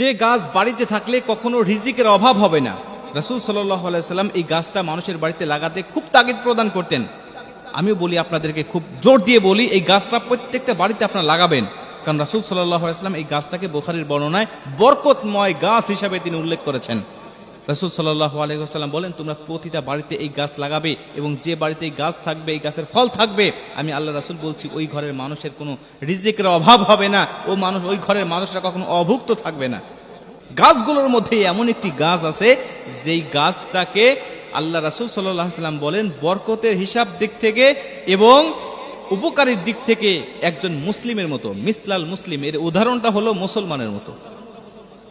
যে গাছ বাড়িতে থাকলে কখনো রিজিকের অভাব হবে না। রাসুল সাল্লাহ সাল্লাম এই গাছটা মানুষের বাড়িতে লাগাতে খুব তাগিদ প্রদান করতেন। আমিও বলি আপনাদেরকে খুব জোর দিয়ে বলি, এই গাছটা প্রত্যেকটা বাড়িতে আপনারা লাগাবেন। কারণ রাসুল সাল্লাহ সাল্লাম এই গাছটাকে বোখারির বর্ণনায় বরকতময় গাছ হিসাবে তিনি উল্লেখ করেছেন। রাসুল সাল্লাহ আলহিহাস্লাম বলেন, তোমরা প্রতিটা বাড়িতে এই গাছ লাগাবে এবং যে বাড়িতে এই গাছ থাকবে, এই গাছের ফল থাকবে, আমি আল্লাহ রাসুল বলছি, ওই ঘরের মানুষের কোনো রিজিকের অভাব হবে না। ও মানুষ, ওই ঘরের মানুষরা কখনো অভুক্ত থাকবে না। গাছগুলোর মধ্যে এমন একটি গাছ আছে, যেই গাছটাকে আল্লাহ রাসুল সাল্লাহ সাল্লাম বলেন, বরকতের হিসাব দিক থেকে এবং উপকারীর দিক থেকে একজন মুসলিমের মতো। মিসলাল মুসলিম, এর উদাহরণটা হলো মুসলমানের মতো।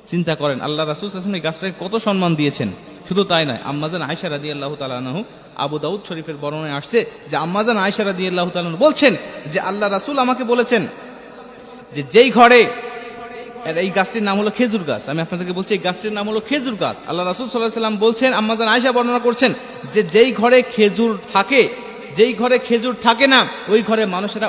চিন্তা করেন, আল্লাহ রাসুল হাসান এই গাছটাকে কত সম্মান দিয়েছেন? শুধু তাই নয় আম্মাজান আয়সা রাদি আল্লাহ তালাহু আবু দাউদ শরীফের বর্ণনায় আসছে যে আম্মাজান আয়সা রাদি আল্লাহ তালাহ বলছেন যে আল্লাহ রাসুল আমাকে বলেছেন যে যেই ঘরে এই গাছটির নাম হলো খেজুর গাছ। আমি আপনাদেরকে বলছি, এই গাছটির নাম হলো খেজুর গাছ। আল্লাহ রাসুল সাল্লাহ সাল্লাম বলছেন আম্মাজান আয়সা বর্ণনা করছেন যে যেই ঘরে খেজুর থাকে, যেই ঘরে খেজুর থাকে না, ওই ঘরে মানুষেরা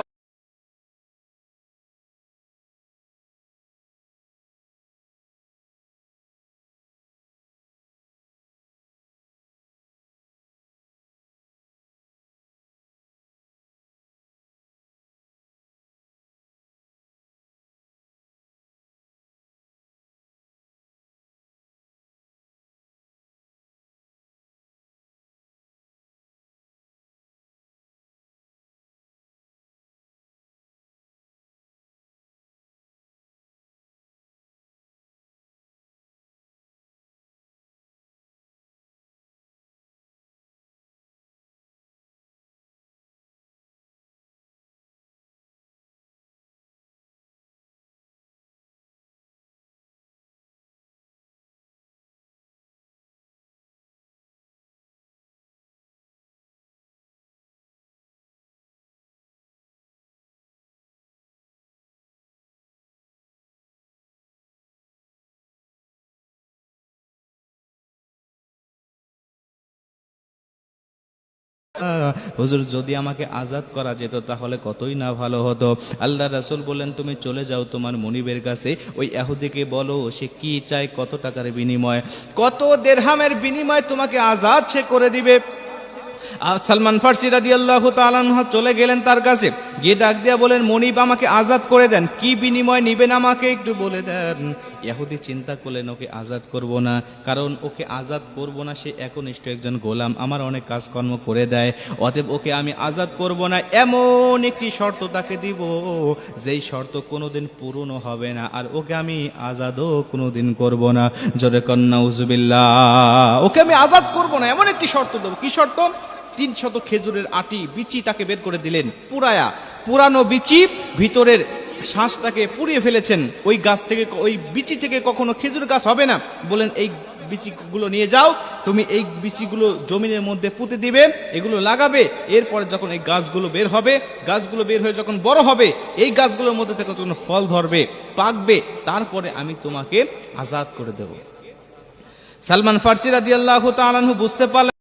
হুজুর, যদি আমাকে আজাদ করা যেত তাহলে কতই না ভালো হতো। আল্লাহ রাসুল বললেন, তুমি চলে যাও তোমার মনিবের কাছে। ওই এহুদিকে বলো, সে কি চায় কত টাকার বিনিময়? কত দেড়হামের বিনিময় তোমাকে আজাদ সে করে দিবে। সালমান ফার্সি রাদি আল্লাহ চলে গেলেন তার কাছে। গিয়ে ডাক দিয়া বলেন, মনিব, আমাকে আজাদ করে দেন। কি বিনিময় নিবেন আমাকে একটু বলে দেন? ইয়াহুদি চিন্তা করলেন, ওকে আজাদ করব না, কারণ ওকে আজাদ করব না, সে একনিষ্ঠ একজন গোলাম। আমার অনেক কাজকর্ম করে দেয়, অতএব ওকে আমি আজাদ করব না। এমন একটি শর্ত তাকে দিব, যেই শর্ত কোনোদিন পূরণ হবে না, আর ওকে আমি আজাদও কোনোদিন করব না। জোরে কন্যা উজবিল্লা ওকে আমি আজাদ করব না, এমন একটি শর্ত দেবো। কি শর্ত? তিন শত খেজুরের আটি বিচি তাকে বের করে দিলেন। পুরায়া, পুরানো বিচি ভিতরের শ্বাসটাকে পুড়িয়ে ফেলেছেন। ওই গাছ থেকে, ওই বিচি থেকে কখনো খেজুর গাছ হবে না। বলেন এই বিচিগুলো নিয়ে যাও, তুমি এই বিচিগুলো জমিনের মধ্যে পুঁতে দিবে, এগুলো লাগাবে। এরপরে যখন এই গাছগুলো বের হবে, গাছগুলো বের হয়ে যখন বড় হবে, এই গাছগুলোর মধ্যে থেকে যখন ফল ধরবে, পাকবে, তারপরে আমি তোমাকে আজাদ করে দেব। সালমান ফার্সি রাদিয়াল্লাহু তাআলাহু বুঝতে পারলেন